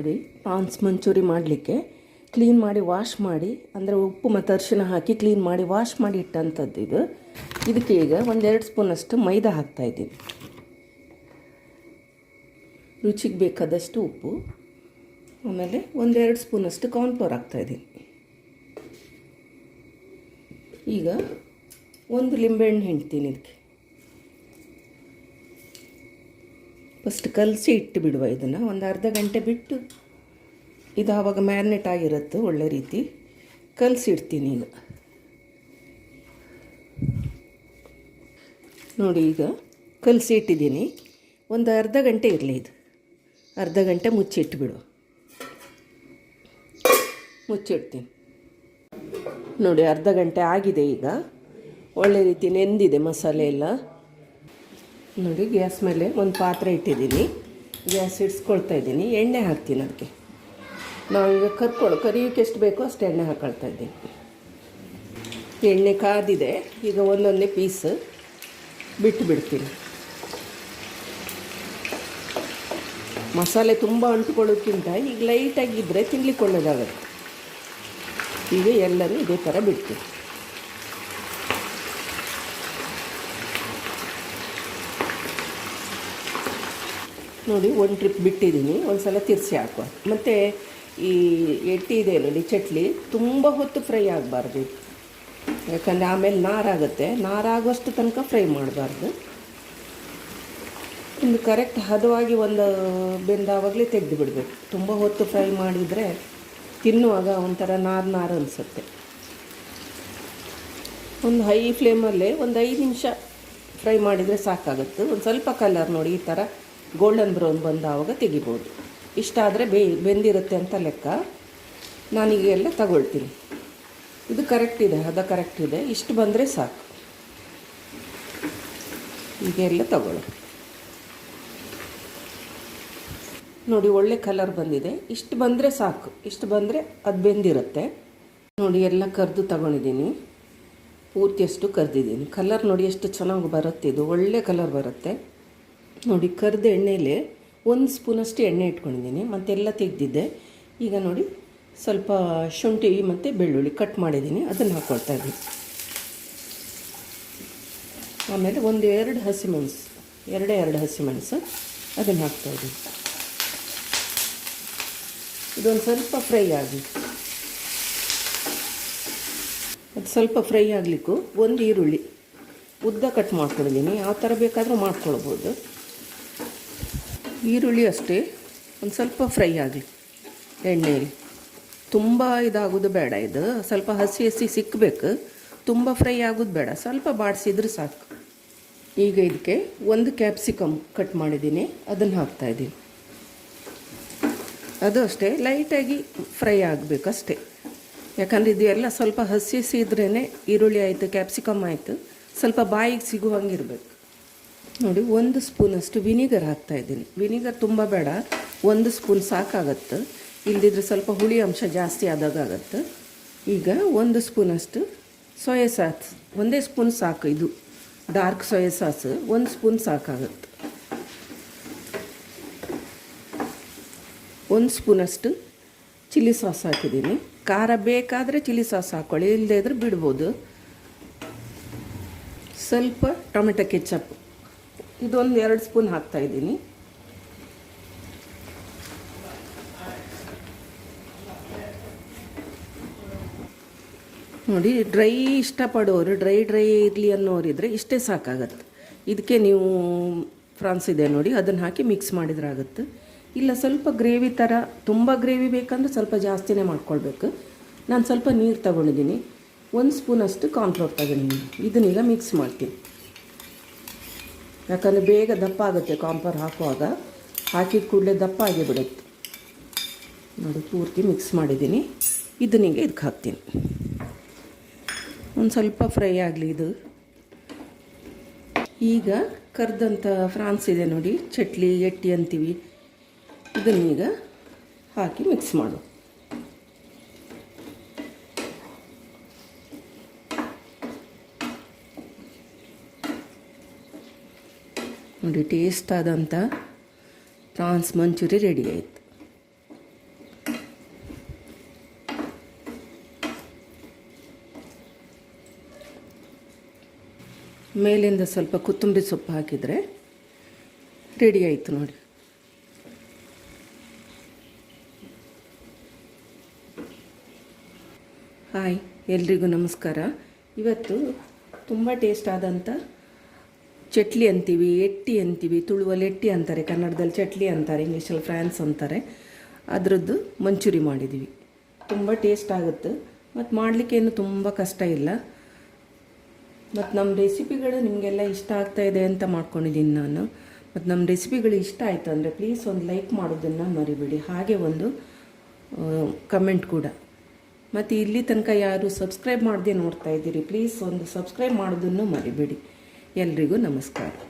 ನೋಡಿ ಪಾನ್ಸ್ ಮಂಚೂರಿ ಮಾಡಲಿಕ್ಕೆ ಕ್ಲೀನ್ ಮಾಡಿ ವಾಶ್ ಮಾಡಿ, ಅಂದರೆ ಉಪ್ಪು ಮತ್ತು ಅರಿಶಿನ ಹಾಕಿ ಕ್ಲೀನ್ ಮಾಡಿ ವಾಶ್ ಮಾಡಿ ಇಟ್ಟಂಥದ್ದು ಇದು. ಇದಕ್ಕೆ ಈಗ ಒಂದೆರಡು ಸ್ಪೂನಷ್ಟು ಮೈದಾ ಹಾಕ್ತಾಯಿದ್ದೀನಿ ರುಚಿಗೆ ಬೇಕಾದಷ್ಟು ಉಪ್ಪು, ಆಮೇಲೆ ಒಂದೆರಡು ಸ್ಪೂನಷ್ಟು ಕಾರ್ನ್ಫ್ಲೋರ್ ಹಾಕ್ತಾಯಿದ್ದೀನಿ ಈಗ ಒಂದು ಲಿಂಬೆಹಣ್ಣು ಹಿಂಡ್ತೀನಿ ಇದಕ್ಕೆ. ಫಸ್ಟ್ ಕಲಸಿ ಇಟ್ಟು ಬಿಡುವ ಇದನ್ನು. ಒಂದು ಅರ್ಧ ಗಂಟೆ ಬಿಟ್ಟು ಇದು ಆವಾಗ ಮ್ಯಾರಿನೇಟ್ ಆಗಿರುತ್ತೆ, ಒಳ್ಳೆ ರೀತಿ. ಕಲಸಿ ಇಡ್ತೀನಿ ಈಗ. ನೋಡಿ ಈಗ ಕಲಸಿ ಇಟ್ಟಿದ್ದೀನಿ. ಒಂದು ಅರ್ಧ ಗಂಟೆ ಇರಲಿ ಇದು. ಅರ್ಧ ಗಂಟೆ ಮುಚ್ಚಿಟ್ಬಿಡು. ಮುಚ್ಚಿಡ್ತೀನಿ. ನೋಡಿ ಅರ್ಧ ಗಂಟೆ ಆಗಿದೆ ಈಗ. ಒಳ್ಳೆ ರೀತಿ ನೆಂದಿದೆ ಮಸಾಲೆ ಎಲ್ಲ. ನೋಡಿ, ಗ್ಯಾಸ್ ಮೇಲೆ ಒಂದು ಪಾತ್ರೆ ಇಟ್ಟಿದ್ದೀನಿ. ಗ್ಯಾಸ್ ಇಡ್ಸ್ಕೊಳ್ತಾ ಇದ್ದೀನಿ. ಎಣ್ಣೆ ಹಾಕ್ತೀನಿ ಅದಕ್ಕೆ. ನಾವೀಗ ಕರ್ಕೊಳ್ ಕರಿಯೋಕ್ಕೆ ಎಷ್ಟು ಬೇಕೋ ಅಷ್ಟು ಎಣ್ಣೆ ಹಾಕೊಳ್ತಾ ಇದ್ದೀನಿ. ಎಣ್ಣೆ ಕಾದಿದೆ. ಈಗ ಒಂದೊಂದೇ ಪೀಸ್ ಬಿಟ್ಟು ಬಿಡ್ತೀನಿ. ಮಸಾಲೆ ತುಂಬ ಅಂಟ್ಕೊಳ್ಳೋಕ್ಕಿಂತ ಈಗ ಲೈಟಾಗಿದ್ದರೆ ತಿನ್ಲಿಕ್ಕೆ ಒಳ್ಳೆಯದಾಗುತ್ತೆ ಈಗ ಎಲ್ಲರೂ ಇದೇ ಥರ ಬಿಡ್ತೀನಿ. ನೋಡಿ, ಒಂದು ಟ್ರಿಪ್ ಬಿಟ್ಟಿದ್ದೀನಿ ಒಂದು ಸಲ ತಿರ್ಸಿ ಹಾಕುವ. ಮತ್ತು ಈ ಎಟ್ಟಿ ಇದೆ ನೋಡಿ, ಚಟ್ಲಿ, ತುಂಬ ಹೊತ್ತು ಫ್ರೈ ಆಗಬಾರ್ದು. ಯಾಕಂದರೆ ಆಮೇಲೆ ನಾರಾಗುತ್ತೆ ನಾರಾಗುವಷ್ಟು ತನಕ ಫ್ರೈ ಮಾಡಬಾರ್ದು. ಒಂದು ಕರೆಕ್ಟ್ ಹದವಾಗಿ ಒಂದು ಬೆಂದಾವಾಗಲೇ ತೆಗೆದು ಬಿಡಬೇಕು ತುಂಬ ಹೊತ್ತು ಫ್ರೈ ಮಾಡಿದರೆ ತಿನ್ನುವಾಗ ಒಂಥರ ನಾರು ನಾರು ಅನಿಸುತ್ತೆ. ಒಂದು ಹೈ ಫ್ಲೇಮಲ್ಲೇ ಒಂದು ಐದು ನಿಮಿಷ ಫ್ರೈ ಮಾಡಿದರೆ ಸಾಕಾಗುತ್ತೆ. ಒಂದು ಸ್ವಲ್ಪ ಕಲರ್ ನೋಡಿ, ಈ ಥರ ಗೋಲ್ಡನ್ ಬ್ರೌನ್ ಬಂದಾವಾಗ ತೆಗಿಬೋದು. ಇಷ್ಟ ಆದರೆ ಬೇ, ಬೆಂದಿರುತ್ತೆ ಅಂತ ಲೆಕ್ಕ. ನಾನೀಗ ಎಲ್ಲ ತಗೊಳ್ತೀನಿ. ಇದು ಕರೆಕ್ಟ್ ಇದೆ ಹದ ಕರೆಕ್ಟ್ ಇದೆ. ಇಷ್ಟು ಬಂದರೆ ಸಾಕು. ಈಗ ಎಲ್ಲ ತಗೊಳ್ಳು ನೋಡಿ, ಒಳ್ಳೆ ಕಲರ್ ಬಂದಿದೆ. ಇಷ್ಟು ಬಂದರೆ ಸಾಕು. ಇಷ್ಟು ಬಂದರೆ ಅದು ಬೆಂದಿರುತ್ತೆ. ನೋಡಿ, ಎಲ್ಲ ಕರೆದು ತಗೊಂಡಿದ್ದೀನಿ. ಪೂರ್ತಿಯಷ್ಟು ಕರೆದಿದ್ದೀನಿ. ಕಲರ್ ನೋಡಿ, ಎಷ್ಟು ಚೆನ್ನಾಗಿ ಬರುತ್ತೆ ಇದು. ಒಳ್ಳೆ ಕಲರ್ ಬರುತ್ತೆ. ನೋಡಿ ಕರ್ದ ಎಣ್ಣೆಯಲ್ಲಿ ಒಂದು ಸ್ಪೂನಷ್ಟು ಎಣ್ಣೆ ಇಟ್ಕೊಂಡಿದ್ದೀನಿ, ಮತ್ತೆಲ್ಲ ತೆಗೆದಿದ್ದೆ. ಈಗ ನೋಡಿ ಸ್ವಲ್ಪ ಶುಂಠಿ ಮತ್ತು ಬೆಳ್ಳುಳ್ಳಿ ಕಟ್ ಮಾಡಿದ್ದೀನಿ, ಅದನ್ನು ಹಾಕ್ಕೊಳ್ತಾ ಇದ್ದೀನಿ. ಆಮೇಲೆ ಒಂದು ಎರಡು ಹಸಿಮೆಣಸು ಎರಡೇ ಎರಡು ಹಸಿಮೆಣಸು ಅದನ್ನು ಹಾಕ್ತಾಯಿದ್ದೀನಿ ಇದೊಂದು ಸ್ವಲ್ಪ ಫ್ರೈ ಆಗಲಿ ಅದು ಸ್ವಲ್ಪ ಫ್ರೈ ಆಗಲಿಕ್ಕೂ ಒಂದು ಈರುಳ್ಳಿ ಉದ್ದ ಕಟ್ ಮಾಡ್ಕೊಂಡಿದ್ದೀನಿ ಯಾವ ಥರ ಬೇಕಾದರೂ ಮಾಡ್ಕೊಳ್ಬೋದು. ಈರುಳ್ಳಿ ಅಷ್ಟೇ, ಒಂದು ಸ್ವಲ್ಪ ಫ್ರೈ ಆಗಲಿ ಎಣ್ಣೆಯಲ್ಲಿ ತುಂಬ ಇದಾಗೋದು ಬೇಡ ಇದು, ಸ್ವಲ್ಪ ಹಸಿ ಹಸಿ ಸಿಕ್ಕಬೇಕು ತುಂಬ ಫ್ರೈ ಆಗೋದು ಬೇಡ, ಸ್ವಲ್ಪ ಬಾಡಿಸಿದ್ರೆ ಸಾಕು. ಈಗ ಇದಕ್ಕೆ ಒಂದು ಕ್ಯಾಪ್ಸಿಕಮ್ ಕಟ್ ಮಾಡಿದ್ದೀನಿ, ಅದನ್ನು ಹಾಕ್ತಾಯಿದ್ದೀನಿ ಅದು ಅಷ್ಟೇ, ಲೈಟಾಗಿ ಫ್ರೈ ಆಗಬೇಕು ಅಷ್ಟೇ. ಯಾಕಂದರೆ ಇದು ಎಲ್ಲ ಸ್ವಲ್ಪ ಹಸಿ ಹಸಿ ಇದ್ರೇ ಈರುಳ್ಳಿ ಆಯಿತು ಕ್ಯಾಪ್ಸಿಕಮ್ ಆಯಿತು, ಸ್ವಲ್ಪ ಬಾಯಿಗೆ ಸಿಗುವಂಗಿರ್ಬೇಕು ನೋಡಿ, ಒಂದು ಸ್ಪೂನಷ್ಟು ವಿನಿಗರ್ ಹಾಕ್ತಾಯಿದ್ದೀನಿ ವಿನಿಗರ್ ತುಂಬ ಬೇಡ, ಒಂದು ಸ್ಪೂನ್ ಸಾಕಾಗತ್ತೆ. ಇಲ್ದಿದ್ರೆ ಸ್ವಲ್ಪ ಹುಳಿ ಅಂಶ ಜಾಸ್ತಿ ಆದಾಗ ಆಗತ್ತೆ. ಈಗ ಒಂದು ಸ್ಪೂನಷ್ಟು ಸೋಯಾ ಸಾಸ್, ಒಂದೇ ಸ್ಪೂನ್ ಸಾಕು ಇದು. ಡಾರ್ಕ್ ಸೋಯಾ ಸಾಸ್, ಒಂದು ಸ್ಪೂನ್ ಸಾಕಾಗತ್ತೆ. ಒಂದು ಸ್ಪೂನಷ್ಟು ಚಿಲ್ಲಿ ಸಾಸ್ ಹಾಕಿದ್ದೀನಿ. ಖಾರ ಬೇಕಾದರೆ ಚಿಲ್ಲಿ ಸಾಸ್ ಹಾಕ್ಕೊಳ್ಳಿ ಇಲ್ಲದೇ ಇದ್ರೆ ಬಿಡ್ಬೋದು. ಸ್ವಲ್ಪ ಟೊಮೆಟೊ ಕೆಚಪ್ ಇದೊಂದು ಎರಡು ಸ್ಪೂನ್ ಹಾಕ್ತಾಯಿದ್ದೀನಿ ನೋಡಿ, ಡ್ರೈ ಇಷ್ಟಪಡೋರು, ಡ್ರೈ ಡ್ರೈ ಇರಲಿ ಅನ್ನೋರಿದ್ರೆ ಇಷ್ಟೇ ಸಾಕಾಗತ್ತೆ. ಇದಕ್ಕೆ ನೀವು ಫ್ರಾನ್ಸ್ ಇದೆ ನೋಡಿ, ಅದನ್ನು ಹಾಕಿ ಮಿಕ್ಸ್ ಮಾಡಿದ್ರೆ ಆಗುತ್ತೆ. ಇಲ್ಲ, ಸ್ವಲ್ಪ ಗ್ರೇವಿ ಥರ ತುಂಬ ಗ್ರೇವಿ ಬೇಕಂದ್ರೆ ಸ್ವಲ್ಪ ಜಾಸ್ತಿನೇ ಮಾಡ್ಕೊಳ್ಬೇಕು. ನಾನು ಸ್ವಲ್ಪ ನೀರು ತಗೊಂಡಿದ್ದೀನಿ. ಒಂದು ಸ್ಪೂನಷ್ಟು ಕಾನ್ಫ್ಲೋರ್ ತಗೊಂಡಿದ್ದೀನಿ. ಇದನ್ನೀಗ ಮಿಕ್ಸ್ ಮಾಡ್ತೀನಿ. ಯಾಕಂದರೆ ಬೇಗ ದಪ್ಪ ಆಗುತ್ತೆ ಕಾಂಪರ್ ಹಾಕುವಾಗ. ಹಾಕಿದ ಕೂಡಲೇ ದಪ್ಪ ಆಗಿ ಬಿಡುತ್ತೆ ನೋಡಿ, ಪೂರ್ತಿ ಮಿಕ್ಸ್ ಮಾಡಿದ್ದೀನಿ. ಇದನ್ನೀಗ ಇದಕ್ಕೆ ಹಾಕ್ತೀನಿ. ಒಂದು ಸ್ವಲ್ಪ ಫ್ರೈ ಆಗಲಿ ಇದು. ಈಗ ಕರ್ದಂಥ ಫ್ರಾನ್ಸ್ ಇದೆ ನೋಡಿ, ಚಟ್ಲಿ, ಎಟ್ಟಿ ಅಂತೀವಿ. ಇದನ್ನೀಗ ಹಾಕಿ ಮಿಕ್ಸ್ ಮಾಡು. ನೋಡಿ ಟೇಸ್ಟ್ ಆದಂಥ ಪ್ರಾನ್ಸ್ ಮಂಚೂರಿ ರೆಡಿ ಆಯಿತು. ಮೇಲಿಂದ ಸ್ವಲ್ಪ ಕೊತ್ತಂಬರಿ ಸೊಪ್ಪು ಹಾಕಿದರೆ ರೆಡಿ ಆಯಿತು ನೋಡಿ. ಹಾಯ್ ಎಲ್ರಿಗೂ ನಮಸ್ಕಾರ. ಇವತ್ತು ತುಂಬ ಟೇಸ್ಟ್ ಆದಂಥ ಚಟ್ಲಿ ಅಂತೀವಿ, ಎಟ್ಟಿ ಅಂತೀವಿ, ತುಳುವಲ್ಲಿ ಎಟ್ಟಿ ಅಂತಾರೆ, ಕನ್ನಡದಲ್ಲಿ ಚಟ್ಲಿ ಅಂತಾರೆ, ಇಂಗ್ಲೀಷಲ್ಲಿ ಫ್ರಾನ್ಸ್ ಅಂತಾರೆ. ಅದರದ್ದು ಮಂಚೂರಿ ಮಾಡಿದ್ದೀವಿ ತುಂಬ ಟೇಸ್ಟ್ ಆಗುತ್ತೆ. ಮತ್ತು ಮಾಡಲಿಕ್ಕೇನು ತುಂಬ ಕಷ್ಟ ಇಲ್ಲ. ಮತ್ತು ನಮ್ಮ ರೆಸಿಪಿಗಳು ನಿಮಗೆಲ್ಲ ಇಷ್ಟ ಆಗ್ತಾ ಇದೆ ಅಂತ ಮಾಡ್ಕೊಂಡಿದ್ದೀನಿ ನಾನು. ಮತ್ತು ನಮ್ಮ ರೆಸಿಪಿಗಳು ಇಷ್ಟ ಆಯಿತು ಅಂದರೆ ಪ್ಲೀಸ್ ಒಂದು ಲೈಕ್ ಮಾಡೋದನ್ನು ಮರಿಬೇಡಿ. ಹಾಗೆ ಒಂದು ಕಮೆಂಟ್ ಕೂಡ. ಮತ್ತು ಇಲ್ಲಿ ತನಕ ಯಾರು ಸಬ್ಸ್ಕ್ರೈಬ್ ಮಾಡದೆ ನೋಡ್ತಾ ಇದ್ದೀರಿ ಪ್ಲೀಸ್ ಒಂದು ಸಬ್ಸ್ಕ್ರೈಬ್ ಮಾಡೋದನ್ನು ಮರಿಬೇಡಿ. ಎಲ್ರಿಗೂ ನಮಸ್ಕಾರ.